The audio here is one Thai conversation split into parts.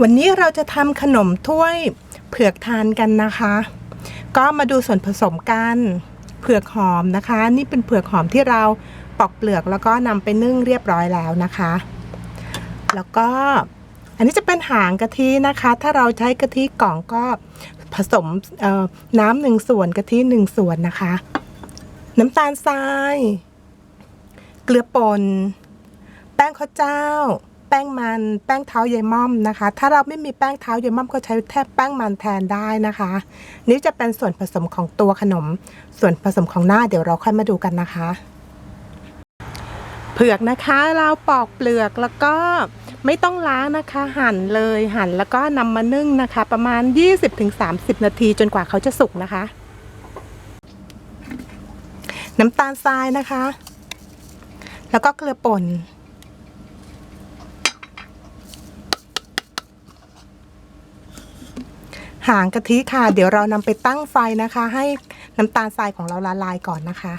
วันนี้เราจะทำขนมถ้วยเผือกทานกันนะคะ ก็มาดูส่วนผสมกันเผือกหอมนะคะ นี่เป็นเผือกหอมที่เราปอกเปลือกแล้วก็นำไปนึ่งเรียบร้อยแล้วนะคะ แล้วก็อันนี้จะเป็นหางกะทินะคะ ถ้าเราใช้กะทิกล่องก็ผสมน้ำหนึ่งส่วนกะทิหนึ่งส่วนนะคะ น้ำตาลทราย เกลือป่นแป้งข้าวเจ้า แป้งมันแป้งเท้ายายม่อมนะคะ ถ้าเราไม่มีแป้งเท้ายายม่อมก็ใช้แทบแป้งมันแทนได้นะคะ นี่จะเป็นส่วนผสมของตัวขนม ส่วนผสมของหน้าเดี๋ยวเราค่อยมาดูกันนะคะ เผือกนะคะเราปอกเปลือกแล้วก็ไม่ต้องล้างนะคะ หั่นเลยหั่นแล้วก็นำมานึ่งนะคะ ประมาณ 20-30 นาทีจนกว่าเขาจะสุกนะคะ น้ำตาลทรายนะคะ แล้วก็เกลือป่น หางกะทิค่ะ เดี๋ยวเรานำไปตั้งไฟนะคะ ให้น้ำตาลทรายของเราละลายก่อนนะคะ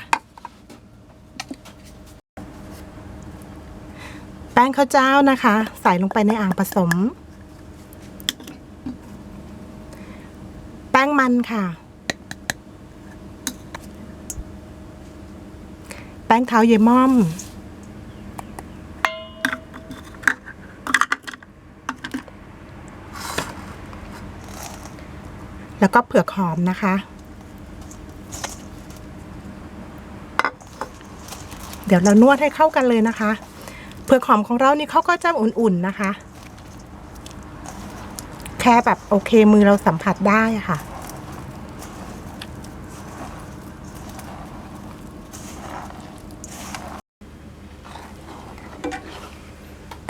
แป้งข้าวเจ้านะคะ ใส่ลงไปในอ่างผสม แป้งมันค่ะ แป้งเท้าเยม่อม แล้วก็เผือกหอมนะคะ เดี๋ยวเรานวดให้เข้ากันเลยนะคะ เผือกหอมของเรานี่เขาก็จะอุ่นๆนะคะ แค่แบบโอเคมือเราสัมผัสได้ค่ะ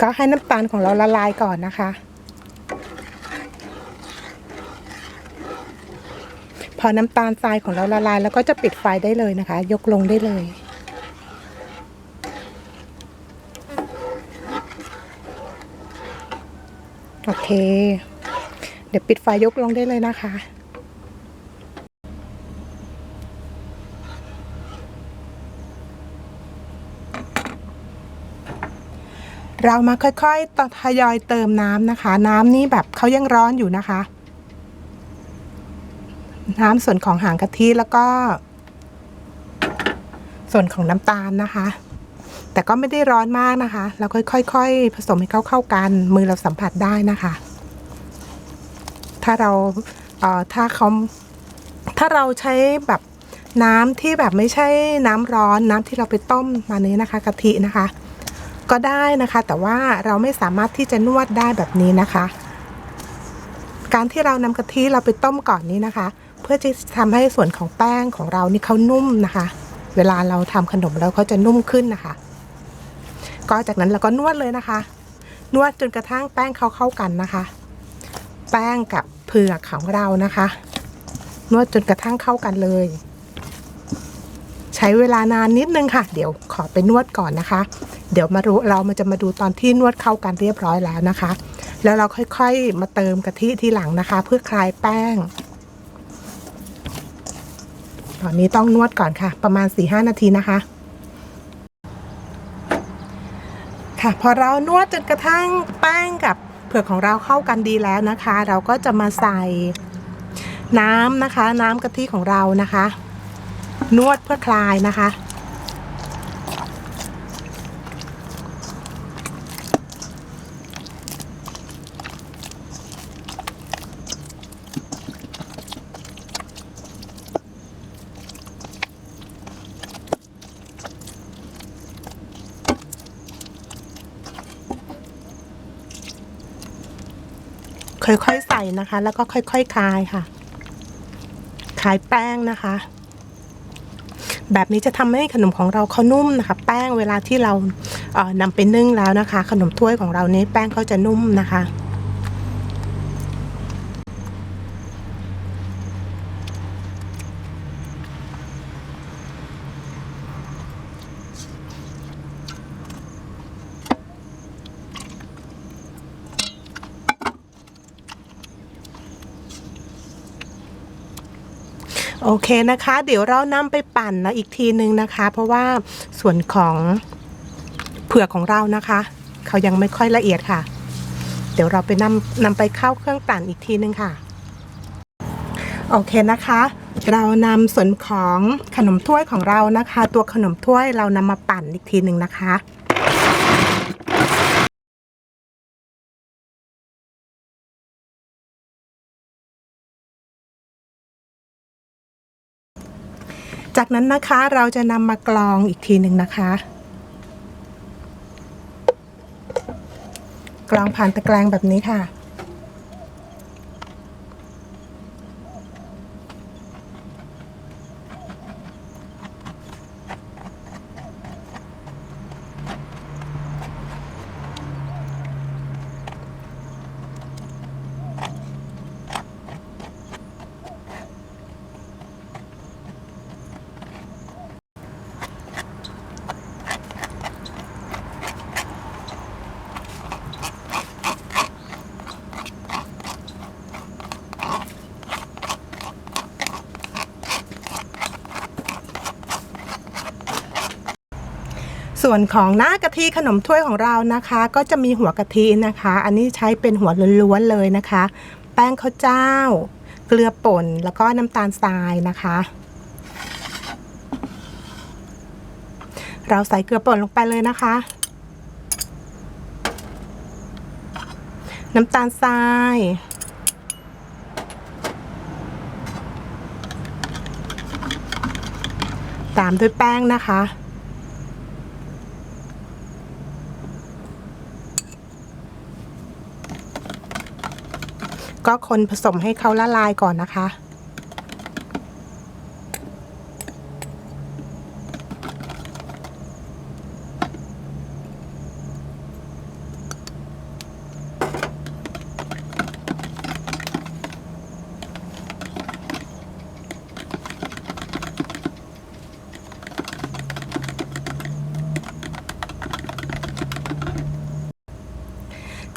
ก็ให้น้ำตาลของเราละลายก่อนนะคะ อน้ำตาลทรายของเราละลาย แล้วก็จะปิดไฟได้เลยนะคะ ยกลงได้เลยโอเค เดี๋ยวปิดไฟยกลงได้เลยนะคะ เรามาค่อยๆตทยอยเติมน้ำนะคะ น้ำนี่แบบเขายังร้อนอยู่นะคะ น้ำส่วนของหางกะทิแล้วก็ ส่วนของน้ำตาลนะคะ แต่ก็ไม่ได้ร้อนมากนะคะ เราค่อยๆผสมให้เข้าเข้ากัน มือเราสัมผัสได้นะคะ ถ้าเราเอ่อถ้าเขาถ้าเราใช้แบบน้ำที่แบบไม่ใช่น้ำร้อนน้ำที่เราไปต้มมานี้นะคะกะทินะคะ ก็ได้นะคะ แต่ว่าเราไม่สามารถที่จะนวดได้แบบนี้นะคะ การที่เรานำกะทิเราไปต้มก่อนนี้นะคะ เพื่อที่จะทำให้ส่วนของแป้งของเรานี่เขานุ่มนะคะ เวลาเราทำขนมแล้วเขาจะนุ่มขึ้นนะคะ ก็จากนั้นเราก็นวดเลยนะคะ นวดจนกระทั่งแป้งเขาเข้ากันนะคะ แป้งกับเผือกของเรานะคะ นวดจนกระทั่งเข้ากันเลย ใช้เวลานานนิดนึงค่ะ เดี๋ยวขอไปนวดก่อนนะคะ เดี๋ยวมารู้เรามันจะมาดูตอนที่นวดเข้ากันเรียบร้อยแล้วนะคะ แล้วเราค่อยๆ มาเติมกะทิทีหลังนะคะ เพื่อคลายแป้ง ตอนนี้ต้องนวดก่อนค่ะ ประมาณ 4-5 นาทีนะคะ ค่ะพอเรานวดจนกระทั่งแป้งกับเผือกของเราเข้ากันดีแล้วนะคะ เราก็จะมาใส่น้ำนะคะ น้ำกะทิของเรานะคะ นวดเพื่อคลายนะคะ ค่อยๆใส่นะคะ แล้วก็ค่อยๆคคลายค่ะ คลายแป้งนะคะ แบบนี้จะทำให้ขนมของเราเขานุ่มนะคะ แป้งเวลาที่เราเอ่อนำไปนึ่งแล้วนะคะ ขนมถ้วยของเรานี้แป้งเขาจะนุ่มนะคะ โอเคนะคะ เดี๋ยวเรานำไปปั่นนะอีกทีนึงนะคะ เพราะว่าส่วนของเผือกของเรานะคะ เขายังไม่ค่อยละเอียดค่ะ เดี๋ยวเราไปนำนำไปเข้าเครื่องปั่นอีกทีนึงค่ะ โอเคนะคะ เรานำส่วนของขนมถ้วยของเรานะคะ ตัวขนมถ้วยเรานำมาปั่นอีกทีหนึ่งนะคะ จากนั้นนะคะเราจะนำมากรองอีกทีหนึ่งนะคะ กรองผ่านตะแกรงแบบนี้ค่ะ ส่วนของหน้ากะทิขนมถ้วยของเรานะคะ ก็จะมีหัวกะทินะคะ อันนี้ใช้เป็นหัวล้วนๆเลยนะคะ แป้งข้าวเจ้า เกลือป่นแล้วก็น้ำตาลทรายนะคะ เราใส่เกลือป่นลงไปเลยนะคะ น้ำตาลทรายตามด้วยแป้งนะคะ ก็คนผสมให้เขาละลายก่อนนะคะ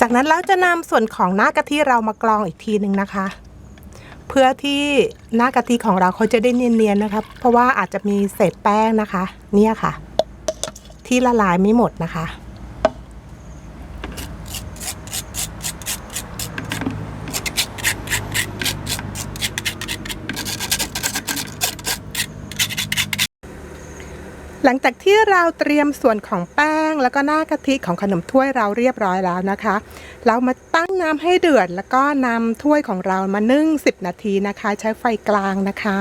จากนั้นเราจะนำส่วนของหน้ากะทิเรามากรองอีกทีหนึ่งนะคะ เพื่อที่หน้ากะทิของเราเขาจะได้เนียนๆนะคะเพราะว่าอาจจะมีเศษแป้งนะคะ เนี่ยค่ะ ที่ละลายไม่หมดนะคะหลังจากที่เราเตรียมส่วนของแป้งแล้วก็หน้ากะทิของขนมถ้วยเราเรียบร้อยแล้วนะคะ เรามาตั้งน้ำให้เดือด แล้วก็นำถ้วยของเรามานึ่ง 10 นาทีนะคะ ใช้ไฟกลางนะคะ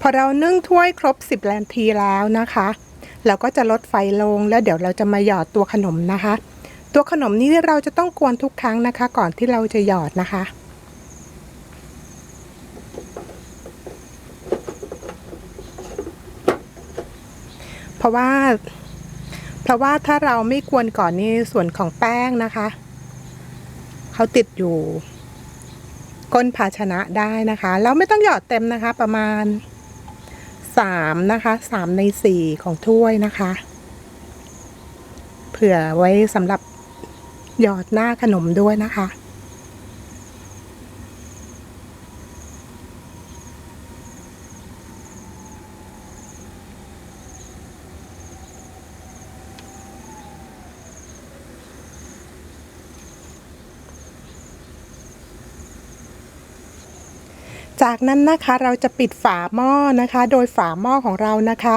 พอเรานึ่งถ้วยครบ 10 นาทีแล้วนะคะ เราก็จะลดไฟลงแล้วเดี๋ยวเราจะมาหยอดตัวขนมนะคะ ตัวขนมนี้เราจะต้องกวนทุกครั้งนะคะ ก่อนที่เราจะหยอดนะคะเพราะว่า เพราะว่าถ้าเราไม่กวนก่อนนี่ส่วนของแป้งนะคะ เขาติดอยู่ ก้นภาชนะได้นะคะ แล้วไม่ต้องหยอดเต็มนะคะ ประมาณสามนะคะสามในสี่ของถ้วยนะคะ เผื่อไว้สำหรับหยอดหน้าขนมด้วยนะคะ จากนั้นนะคะเราจะปิดฝาหม้อนะคะ โดยฝาหม้อของเรานะคะ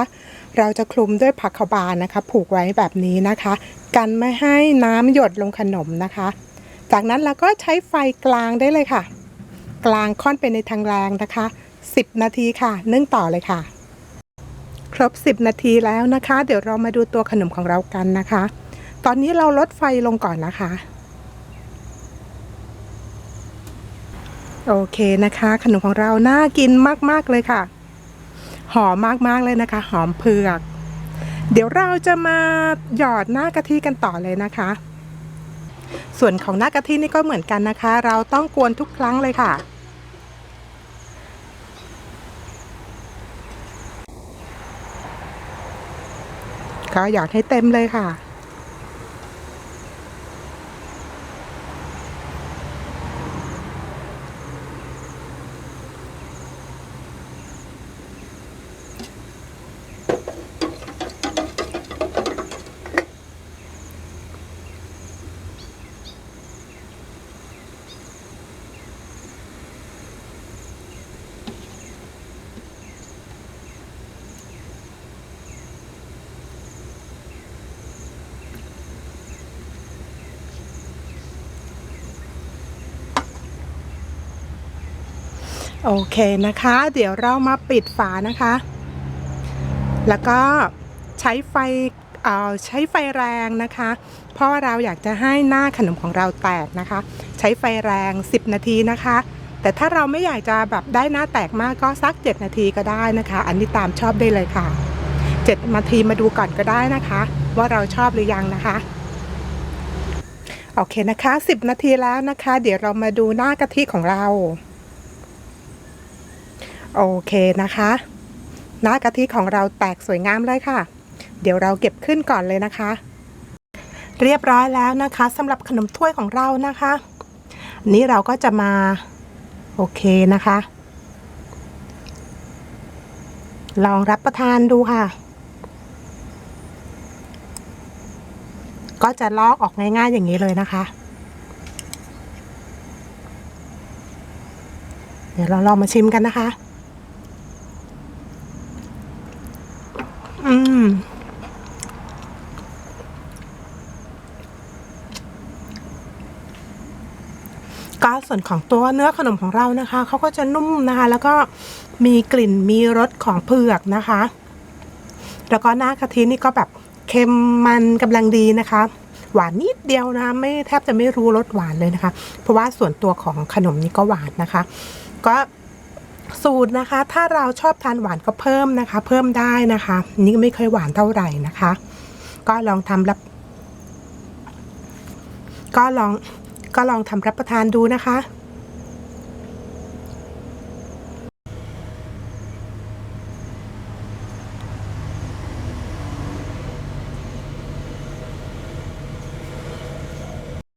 เราจะคลุมด้วยผักขบานนะคะ ผูกไว้แบบนี้นะคะ กันไม่ให้น้ำหยดลงขนมนะคะ จากนั้นเราก็ใช้ไฟกลางได้เลยค่ะ กลางค่อนไปในทางแรงนะคะ 10 นาทีค่ะนึ่งต่อเลยค่ะ ครบ 10 นาทีแล้วนะคะ เดี๋ยวเรามาดูตัวขนมของเรากันนะคะ ตอนนี้เราลดไฟลงก่อนนะคะ โอเคนะคะ ขนมของเราน่ากินมากๆเลยค่ะ หอมมากๆเลยนะคะ หอมเผือก เดี๋ยวเราจะมาหยอดหน้ากะทิกันต่อเลยนะคะ ส่วนของหน้ากะทินี่ก็เหมือนกันนะคะ เราต้องกวนทุกครั้งเลยค่ะก็หยอดให้เต็มเลยค่ะ โอเคนะคะ เดี๋ยวเรามาปิดฝานะคะ แล้วก็ใช้ไฟอ่อใช้ไฟแรงนะคะ เพราะว่าเราอยากจะให้หน้าขนมของเราแตกนะคะ ใช้ไฟแรง 10 นาทีนะคะ แต่ถ้าเราไม่อยากจะแบบได้หน้าแตกมากก็สัก 7 นาทีก็ได้นะคะ อันนี้ตามชอบได้เลยค่ะ 7 นาทีมาดูก่อนก็ได้นะคะ ว่าเราชอบหรือยังนะคะโอเคนะคะ 10 นาทีแล้วนะคะ เดี๋ยวเรามาดูหน้ากะทิของเรา โอเคนะคะหน้ากะทิของเราแตกสวยงามเลยค่ะ เดี๋ยวเราเก็บขึ้นก่อนเลยนะคะ เรียบร้อยแล้วนะคะสำหรับขนมถ้วยของเรานะคะนนี้เราก็จะมา โอเคนะคะ ลองรับประทานดูค่ะ ก็จะลอกออกง่ายๆอย่างนี้เลยนะคะ เดี๋ยวเราลองมาชิมกันนะคะ อืม ก็ส่วนของตัวเนื้อขนมของเรานะคะเขาก็จะนุ่มนะคะ แล้วก็มีกลิ่นมีรสของเผือกนะคะ แล้วก็หน้ากะทินี่ก็แบบเค็มมันกำลังดีนะคะ หวานนิดเดียวนะคะไม่แทบจะไม่รู้รสหวานเลยนะคะ เพราะว่าส่วนตัวของขนมนี้ก็หวานนะคะ ก็สูตรนะคะ ถ้าเราชอบทานหวานก็เพิ่มนะคะ เพิ่มได้นะคะ นี่ไม่เคยหวานเท่าไหร่นะคะ ก็ลองทำรับ ก็ลอง ก็ลองทำรับประทานดูนะคะ